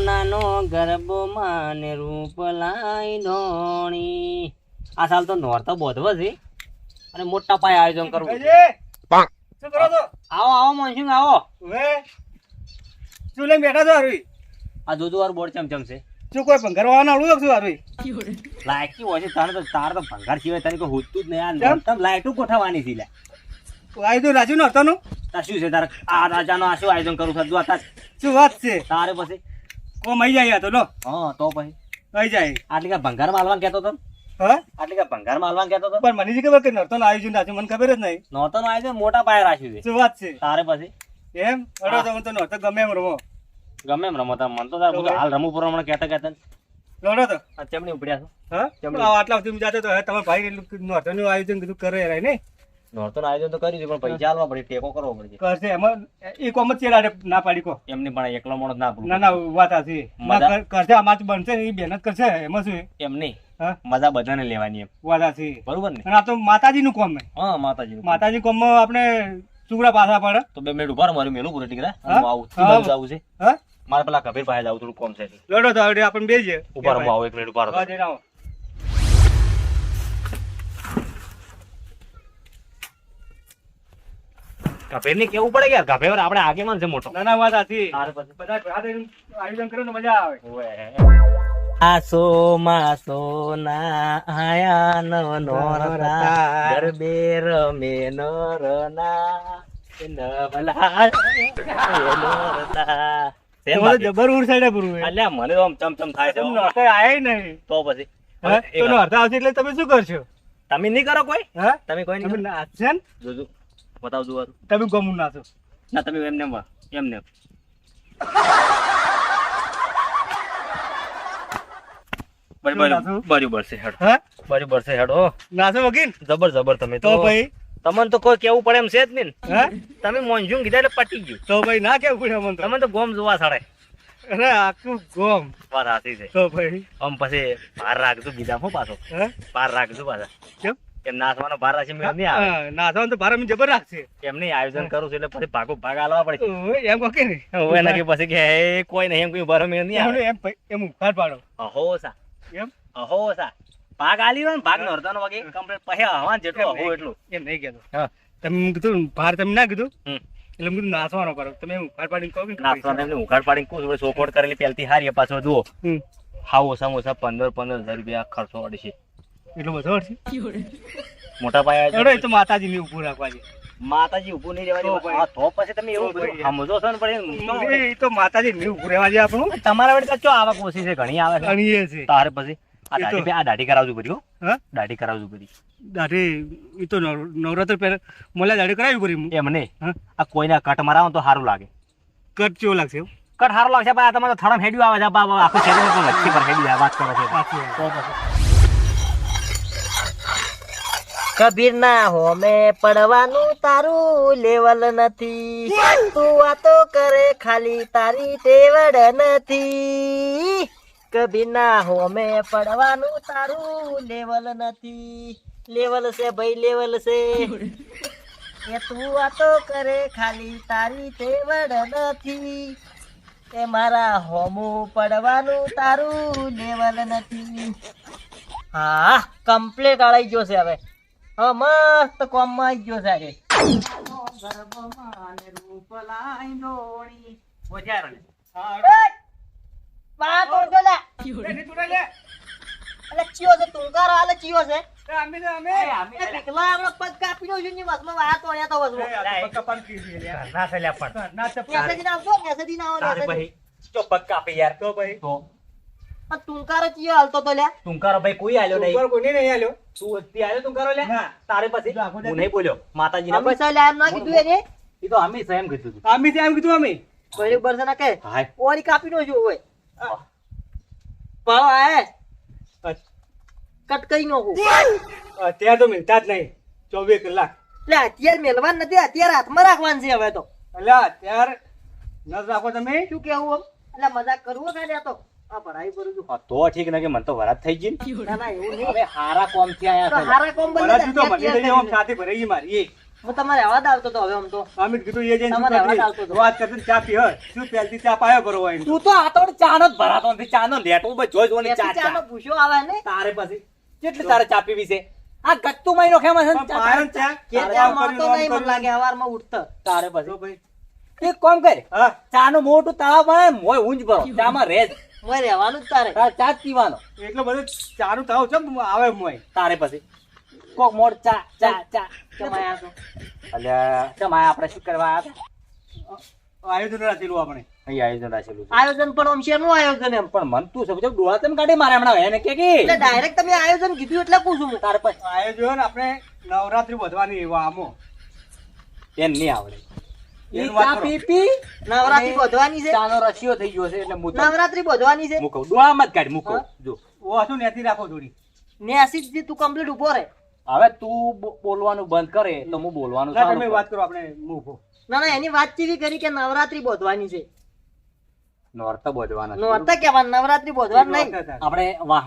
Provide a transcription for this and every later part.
સોનાનો ગરબો માને રૂપ લાઈ ધોણી આ સાલ તો નોરતો બોધવો છે. અને મોટા પાયે આયોજન કરવું શું કરો છો? આવો આવો મનસિંહ આવો. હવે? શું લઈને બેઠા છો હરવી આ દૂધવાર બોર્ડ ચમચમ છે. શું કોઈ પણ કરવાના અડું છું હરવી લાયકી હોય છે તારે તો તાર તો ભંગાર સિવાય તને કોઈ હોતું જ નહીં. આ? નોરતા લાયટું ગોઠવવાની છે તો રાજુ નહોતાનું તાર શું છે? તારે આ રાજાનો આ શું આયોજન કરું છું? શું વાત છે? તારે પછી કોમ મઈ જાય તો લો. હા તો પછી? મઈ જાય. આટલી કા ભંગાર માલવાન કહેતો તો? હા? આટલી કા ભંગાર માલવાન કહેતો તો? પણ મને જ ખબર કે નહોતાનું આવ્યું રાજુ મને ખબર જ નહીં. નોર્તન આયોજન મોટા પાયે રાખ્યું છે. શું વાત છે? તારે પછી? એમ? અડો તો નહોતો ગમે એમ રમો. ગમે એમ રમો મન તો તાર બધું હાલ રમવું પૂરો હમણાં કહેતા કહેતા લડો તો. આ ઉપડ્યા છો? હા? આટલા સુધી જાતે તો તમારા ભાઈ એટલું નહોતાનું આયોજન કીધું કરે રે નહીં? નોરતો આયોજન તો કર્યું છે પણ પૈસા આલવા પડે ટેકો કરવો પડે. કરશે એમાં એ કોમ જ ચેડાડે ના પાડી કો. એમની પણ એકલો મોણસ ના ભૂલ. ના ના વાત આ છે કરશે આમાં જ બનશે એ મહેનત કરશે એમાં શું? એમ નહીં. મજા બધાને લેવાની એમ. વાત આ છે બરોબર ને? અને આ તો માતાજીનું કોમ છે. હા માતાજી માતાજી કોમમાં આપણે ચૂકડા પાછા પડે. તો બે મિનિટ ઊભા મારું મેલું પૂરું ટીકરા. હું? આવું હા. બાજુ જવું છે. હા? મારે પેલા કબીર પાસે જવું થોડું કોમ છે. લડો તો આપણે બેજે ઊભા રહો, હું આવું એક મિનિટ ઊભા રહો. હા, જઈને કેવું પડે કે કબીર આપણે આગેવાન છે મોટો. ના ના વાત આથી. બધા આયોજન કરો ને મજા આવે. આસો માસો ના આયા નો નોરતા ગરબે રમે નરના એ નોરતા તેમ એમાં તો બાકી. જબર ઉડ સાઈડે પૂરું અલ્યા મને તો થાય છે. આયા નહીં. તો પછી. તો નહોતા આવશે એટલે તમે શું કરશો? તમે નહીં કરો કોઈ? હા? તમે કોઈ નહીં ને જોજો. બતાવજો તમે ગમું નાચો ના તમે એમને એમને? બરાબર છે હેડો. છે વકીલ? જબર જબર તમે તો ભાઈ? તમને તો કોઈ કેવું પડે એમ છે જ નહીં તમે મોંઝું કીધા એટલે પટી ગયું. તો ભાઈ ના કેવું પડે અમને તો? તમે તો ગોમ જોવા સાડે અરે આખું ગોમ. હાથી છે. તો ભાઈ? આમ પછી ભાર રાખજો બીજા હું પાછો. પાર રાખજો પાછા. કેમ? એમ નાસવાનો ભાર રાખી મેળ નહીં આવે? નાસવાનો તો ભાર મને જબર રાખશે એમ નહીં આયોજન કરું છું એટલે પછી ભાગો ભાગ આલવા પડે. એમ કહો ને હવે એના કે પછી કે કોઈ નહીં એમ કોઈ ભાર મેળ નહીં આવે. એમ એમ ઉખાડ પાડો. અહો સા. એમ? અહો સા. ભાગ આલી ને ભાગ નોરતાનો વાગે કમ્પ્લીટ પછી હવાન જેટલો અહો એટલું. એમ નહીં કહેતો. હા તમે કીધું ભાર તમે ના કીધું? એટલે કીધું નાચવાનો કરો. તમે ઉખાડ પાડીને કહો કે નાચવાનો એમને ઉઘાડ પાડીને કહું છું, કરેલી પેલથી હારી એ પાછો જુઓ. હા ઓછામાં ઓછા પંદર પંદર હજાર રૂપિયા ખર્ચો અડશે. એટલો બધો મોટા પાયા અરે તો માતાજી માતાજીને ઉભું રાખવા છે. માતાજી ઉભું નહીં રહેવાની તો પછી તમે એવું ભાઈ. સમજો છો ને પણ એ તો માતાજીને ઉભું રહેવા છે આપણું? તમારા વડે તો ચો આવક ઓછી છે? ઘણી આવે ઘણી છે. તારે પછી આ એ દાઢી આ દાઢી કરાવજો હો. હા? દાઢી કરાવજો કરી દાઢી એ તો નવ- નવરાત્ર પહેલા મોલા દાઢી કરાવી કરી નહીં? હા? આ કોઈને કટ મરાવો તો સારું લાગે. કટ કેવો લાગશે કટ સારું લાગશે પણ આ તમારે થડમ હેડ્યું આવે છે. આખું શરીર પણ વચ્ચે પર હેડ્યું વાત કરો છો. તો પછી. કબીર ના હોમે પડવાનું તારું લેવલ નથી. તું વાતો કરે ખાલી તારી ટેવડ નથી. કબીર ના હોમે પડવાનું તારું લેવલ નથી. લેવલ છે ભાઈ લેવલ છે. એ તું વાતો કરે ખાલી તારી ટેવડ નથી. એ મારા હોમું પડવાનું તારું લેવલ નથી. હા કમ્પ્લેટ અડાઈ ગયો છે હવે. હવે મસ્ત કોમમાં આવી ગયો છે આજે પા તોડજો લે. અલે ચિયો છે ટૂંકારો આલે ચિયો છે અમે તો અમે. આપણો પગ કાપી છું ને તોડ્યા તો વચમાં. એ આ તો કપાળ કીધી છે યાર. પણ ના ચપ. મેસેજ ના આવશો મેસેજ ના આવો તારે ભાઈ ચો પગ કાપે યાર તો ભાઈ તો આ ટૂંકારો ચિયો હાલતો તો લ્યા. તુંકારો ભાઈ કોઈ આલ્યો નહીં. ઉપર કોઈને નહીં આલ્યો. તું અત્યારે આલ્યો તુંકારો લે તારે પછી? હું નહીં બોલ્યો. એમ ના કીધું એને? એ તો અમે એમ કીધું હતું અમે ત્યાં કીધું અમે? કોઈ બરસે ના કે ઓરી કાપી નો છું હોય. ભાવ આય નાખું અત્યારે તો મિલતા જ નહીં. ચોવીસ કલાક. એટલે અત્યારે મેલવાન નથી અત્યારે હાથમાં રાખવાનું છે હવે તો. એટલે અત્યારે નસ રાખો તમે. શું કેવું એટલે મજાક કરવું ખાલી તો. ભરાઈ કરું છું. તો ઠીક ને કે મને તો વરાત થઈ ગઈ ના. ના એવું નહીં. હવે હારા કોમથી આયા હારા કોમ બને તો મને લઈ તૈયાર સાથે ભરાઈ મારી હું તમારે અવાજ આવતો હતો હવે આમ તો. અમિત કીધું એ જઈને તમારે અવાજ આવતો હતો. વાત કરતી ચા પી હર શું પહેલથી ચા પાયો કરો હોય તું તો આ તો ચાનો ભરાતો નથી ચાનો લેટો બસ જોઈ જોઈને ચા ત્યાંથી ચાનો ભૂસો આવે ને? તારે પછી કેટલી તારે ચા પીવી છે? આ ગત્તુ મહિનો ખેમાં છે ને ચા- ચા તારે ત્યાં આમ મળતો કર્યું, આમ નહીં મને લાગે હવારમાં ઉઠતો. તારે પછી. એક કામ કર હા. ચાનું મોટું તળાવ બને મોય ઊંજ ભરો. ચામાં રહે જ મોય રહેવાનું તારે. તારે ચા પીવાનો. એટલો બધો ચાનું તાવ છે આવે મોય તારે પછી. કોક મોડ ચા ચા ચા. કેમ આયા અલ્યા ચમ આપણે શું કરવા આયોજન રાખેલું આપણે. અહીં આયોજન રાખેલું આયોજન પણ આમ શેનું આયોજન એમ? પણ મન તું સમજો ડોળા તેમ કાઢી મારે હમણાં એને કે કે? એટલે ડાયરેક્ટ તમે આયોજન કીધું એટલે પૂછું હું. તારે પછી. આયોજન આપણે નવરાત્રી વધવાની એવા આમો. એમ નહીં આવડે. નવરાત્રી અને છે. ચાનો રશિયો થઈ ગયો છે એટલે નવરાત્રી બધવાની છે. હું કહું ડોળામાં કાઢ મૂકો જો. ઓ હતું નેથી રાખો થોડી. નેસી જ તું કમ્પ્લીટ ઊભો રહે. હવે તું બોલવાનું બંધ કરે તો હું બોલવાનું તમે વાત કરો આપણે મૂકો ના ના એની વાત કરી કે નવરાત્રી બોધવાની છે? નોર્ત બોધવાના છે. કેવા નવરાત્રી બધવાની નહીં. આપણે વાહ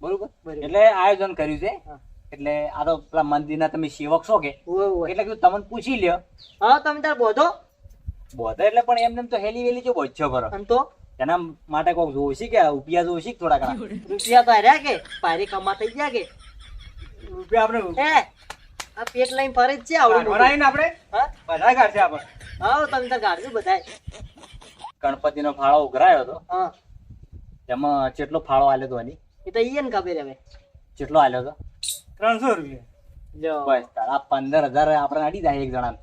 બરોબર? બરોબર. એટલે આયોજન કર્યું છે. એટલે આ તો પેલા મંદિરના તમે સેવક છો કે? એટલે કીધું તમને પૂછી લ્યો. હા તમે તાર બોધો? બોધો એટલે પણ એમને તો હેલી વેલી જો બોધ્યો કરો એમ તો? એના માટે કોક જોશી કે રૂપિયા જોશી થોડા ઘણા રૂપિયા તો હાર્યા કે? પારી કમા થઈ ગયા કે? રૂપિયા આપણે એ આ પેટ લઈને ફરે જ છે આવડું. ભરાઈને આપણે? હા? બધા કાઢશે આપણે. હા તમે તાર કાઢજો બધાય. ગણપતિનો ફાળો ઉઘરાયો હતો. હા. એમાં કેટલો ફાળો આલ્યો હતો એની. એ તો ઈ ને ખબર હવે. કેટલો આલ્યો હતો ત્રણસો રૂપિયા. બસ તાર પંદર હજાર આપણે અડી જાય એક જણા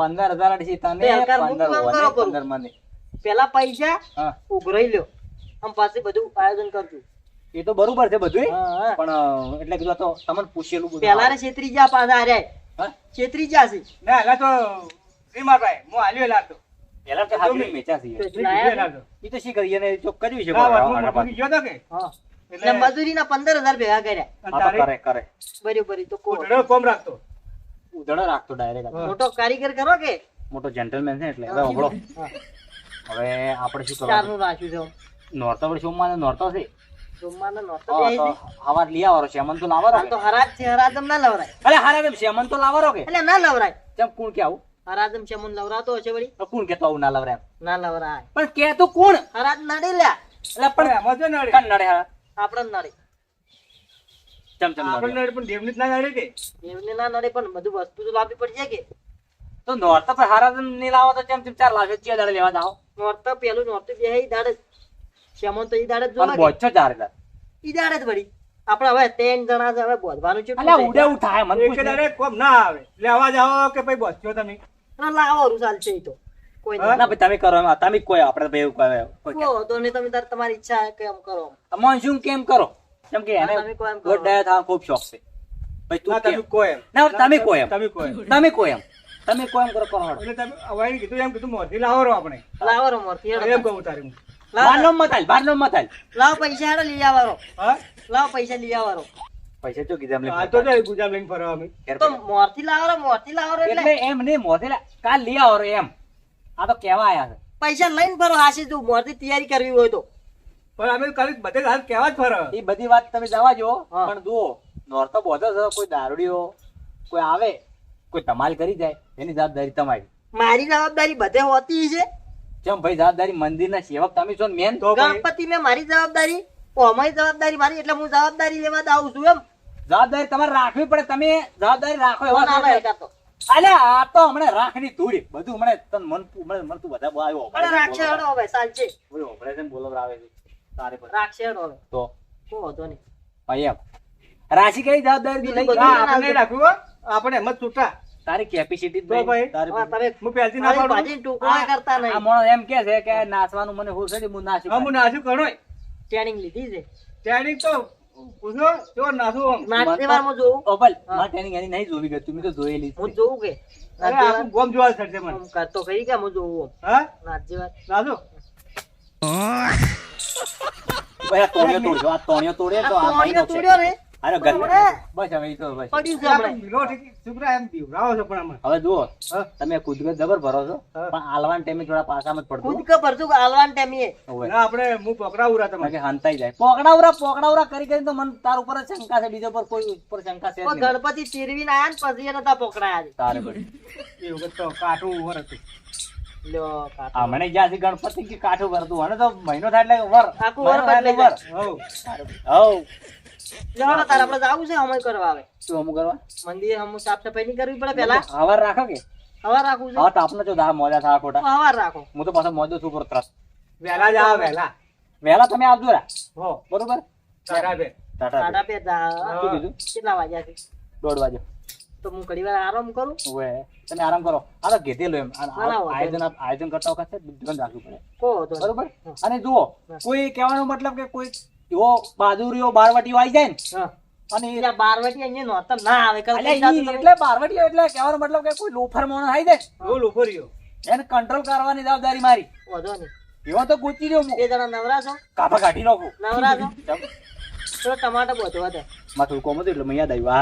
પંદર હજાર અડીસી તને બે હજાર હું પંદર કામ ઓને, કરો કરું? પંદર મને. પેલા પૈસા ઉઘરાઈ લ્યો. આમ પાછી બધું આયોજન કરજો. એ તો બરોબર છે બધું હા હા. પણ એટલે કીધું તો તમને પૂછેલું પેલા ને છેતરી પાછા છે. ના એલા તો શ્રીમાન ભાઈ હું હાલ્યો પેલા તો હાથમાં મેચા છે. એ તો શી કરીએ ને જો કર્યું છે ના, બરાબર, હું આગળ મૂકી ગયો તો કે? હા. એટલે- મજૂરી ના પંદર હજાર ભેગા કર્યા. કરે કરે બરોબર ઈ તો કોમ રાખતો. ઉધડો રાખતો ડાયરેક્ટ મોટો કારીગર કરો કે? મોટો જેન્ટલમેન છે એટલે. હવે હંભળો હવે આપણે શું કરવાનું? ચારનું રાખ્યું છે. નોરતો પણ સોમવારે નોરતો છે. લઈ તો તો હરાજ છે હરાજમ ના લવરાય. અરે હારે એમ શેમન તો લાવવાનો કે? એટલે ના લવરાય. ચમ કોણ કે આવું? હરાજમ છે લવરાતો હશે વળી? કોણ કેતો આવું ના લવરે એમ? ના લવરાય. પણ કે તો કોણ? હરાજ નડી લ્યા. એટલે પણ નડે. કાન નડે હા? આપડે નડે ચમ ચમ આપણે નડે નડે પણ દેવની ના નડે કે? એમને ના નડે પણ બધું વસ્તુ તો લાવવી પડશે કે? તો નોરતો પણ હારા નહીં લાવો તો ચમ ચમ ચાર લાવશે ચિયા દાડે લેવા જાઓ. નોરતા પેલું નોર્ત બે ઈ દાડે જ. તો ઈ દાડે જ ચાર એટલે ઈ દાડે વળી. આપણે હવે ત્રણ જણા હવે બોધવાનું છે અલ્યા ઉડે ઉઠ મને એક દાડે કોમ ના આવે. લેવા જાઓ કે ભાઈ બચ્યો તમે? લાવો રૂસાલ છે ઈ તો? ના ભાઈ તમે કરો એમ, તમે કોઈ આપણે ભાઈ એવું કહે કોઈ કહે. કહો તો ને તમે તાર તમારી ઈચ્છા કે એમ કરો. તમારે શું કેમ કરો? કેમ કે એને હા, તમે કહો એમ કરો. ગોડાયા થવાનો ખૂબ શોખ છે. ભાઈ તું તમે કોઈ એમ. ના, તમે કોઈ એમ. તમે કોઈ તમે કોઈ એમ. તમે કોઈ એમ કરો કરો એટલે તમે હવે કીધું એમ કીધું મોરથી લાવો રો આપણે. લાવો રો મોરથી એમ કહું તારે હું બહારનો મત હાલ, બહારનો મત હાલ. લાવો પૈસા હેડો લઈ આવવાનો હા? લાવો પૈસા લઈ પૈસા કીધા એમને આ તો જાય લઈને ફરવા અમે. તો મોરથી લાવો મોરથી લાવો એટલે એમ નહીં મોરથી કાલ લઈ આવો એમ. આ તો કેવા આયા છે પૈસા લઈને ફરો હાસી તું મોરથી તૈયારી કરવી હોય તો. પણ અમે કરી બધે હાથ કેવા જ ફરો. એ બધી વાત તમે જવા જો પણ જુઓ નોરતો બોધો છે કોઈ દારૂડીઓ કોઈ આવે કોઈ ધમાલ કરી જાય એની જવાબદારી તમારી. મારી જવાબદારી બધે હોતી છે. જેમ ભાઈ જવાબદારી મંદિરના સેવક તમે છો મેન? તો ગણપતિ મેં મારી જવાબદારી ઓમાય જવાબદારી મારી એટલે હું જવાબદારી લેવા જ આવું છું એમ. જવાબદારી તમારે રાખવી પડે તમે જવાબદારી રાખો એવા ફોન એકાદ આ તો હમણાં રાખની ધૂળી બધું હમણાં તને મન હમણાં મન તું બધા આવ્યો પણ રાખશે હેડો હવે તેમ ઓપરેશન આવે છે. તારે પર રાખશે હેડો હવે. તો? કોઈ હતો નહીં. ભાઈ રાશિ કઈ જવાબદારી લઈ? બીજું આપણે નહીં રાખ્યું આપણે એમ છૂટા. તારી કેપેસિટી તો ભાઈ, તમે હું પહેલથી ના પાડું ભાજી ટુકડા કરતા આ નહીં એમ કે છે કે નાચવાનું મને હોશે છે હું નાચું હું નાશું ઘણોય. ટ્રેનિંગ લીધી છે. ટ્રેનિંગ તો પૂછો જો ટ્રેનિંગ એની નહીં જોવી ગઈ મેં તો જોયેલી હું જોઉં કે? અરે આખું ગોમ જોવા જ મને. કરતો ખરી કે હું જોઉં હા? નાશું ભાઈ આ તોણિયો આ તોણિયો તોડે તો આ તોડ્યો ને? અરે બસ હવે તો બસ. પડ્યું છે આપણે મિલો ઠીક છોકરા એમ પીવડાવો છો પણ હવે જુઓ તમે કુદકે જબર ભરો છો પણ આલવાન ટાઈમે થોડા પાસામાં જ પડતો કુદકે ભરજો આલવાન ટાઈમે. ના આપણે હું પકડાવરા તમે કે હંતાઈ જાય. પકડાવરા પકડાવરા કરી કરીને તો મને તાર ઉપર શંકા છે બીજો પર કોઈ ઉપર શંકા છે નહીં. ગણપતિ ચીરવીને આયા ને પછી એને ત્યાં પકડાયા છે. તારે પડી. એ વખત તો કાઠું ઉભર હતું. લ્યો કાકા. આ મને જ્યાંથી ગણપતિ કે કાઠું ભરતું હોય તો મહિનો થાય એટલે વર. આખું વર થાય વર. હઉ તારે પડી. હઉ. લ્યો હવે તારે આપણે જાવું છે અમય કરવા આવે. શું અમુક કરવા? મંદિર હમ સાફ સફાઈ નહીં કરવી પડે પેલા? હવાર રાખો કે? હવાર રાખવું છે. હવે તાપનો જો દા મોજા થા ખોટા. હવાર રાખો. હું તો પાછો મોજો છું પર ત્રાસ. વહેલા જ આવો વહેલા. વહેલા તમે આવજો રા. હો. બરોબર? સાડા બે. ટાટા બે. શું કીધું? કેટલા વાગ્યા છે? દોઢ વાગે. તો હું ઘડી વાર આરામ કરું? તમે આરામ કરો. આ તો એમ. વાંધો આયોજન આયોજન કરતા વખતે ધ્યાન રાખવું પડે. કો બરોબર? અને જુઓ કોઈ કહેવાનો મતલબ કે કોઈ એવો બહાદુરીઓ બારવટીઓ આવી જાય ને અને એ- એટલે બારવટી અહીંયા નહોતા ના આવે એટલે બારવટીઓ એટલે કહેવાનો મતલબ કે કોઈ લોફર મોણ આવી જાય. બહુ લોફરીઓ. એને કંટ્રોલ કરવાની જવાબદારી મારી. વધો નહીં. એવો તો ગુચી રહ્યો હું. બે જણા નવરા છો? કાપા કાઢી નાખો. નવરા છો. તો ટમાટર બધું માથું કોમ હતું એટલે મેં યાદ આવ્યું.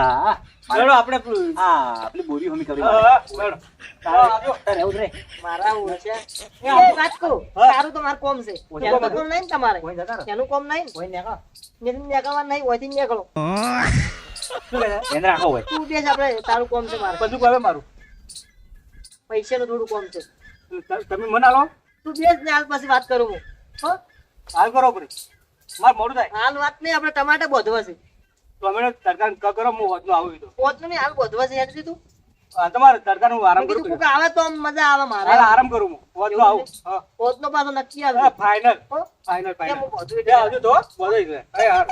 હા ચલો આપણે હા આપણી બોરી હમી કરી. તારે રે. મારા હું છે. એ એ વાત કરું. તારું તો મારું કોમ છે. કોમ નહીં તમારે? કોઈ જતા રહો. એનું કોમ નહીં? ને? કોઈ નેકા. નહીં હોયથી નીકળો. એને રાખો હોય તું બેસ આપણે તારું કોમ છે મારે. બધું મારું. પૈસાનું થોડું કોમ છે. તમે મને આલો તું બેસ ને હાલ પછી વાત કરું હું. હો? હાલ કરો પડી મારે મોડું થાય. હાલ વાત નહીં આપણે ટમાટા બોધવા છે. તો અમે તડકા ક કરો હું હોતનું આવું કીધું પોતનું નહીં હાલ બોધવા છે હેડ દીધું તમારે તડકા હું આરામ કરું છું. આવે તો મજા આવે હાલ આરામ કરું હું. હોતનું આવું. હા. પાછો નક્કી આવે ફાઇનલ હો? ફાઇનલ કેમ હું બોધું એ એટલે આવજો તો બધું છે અરે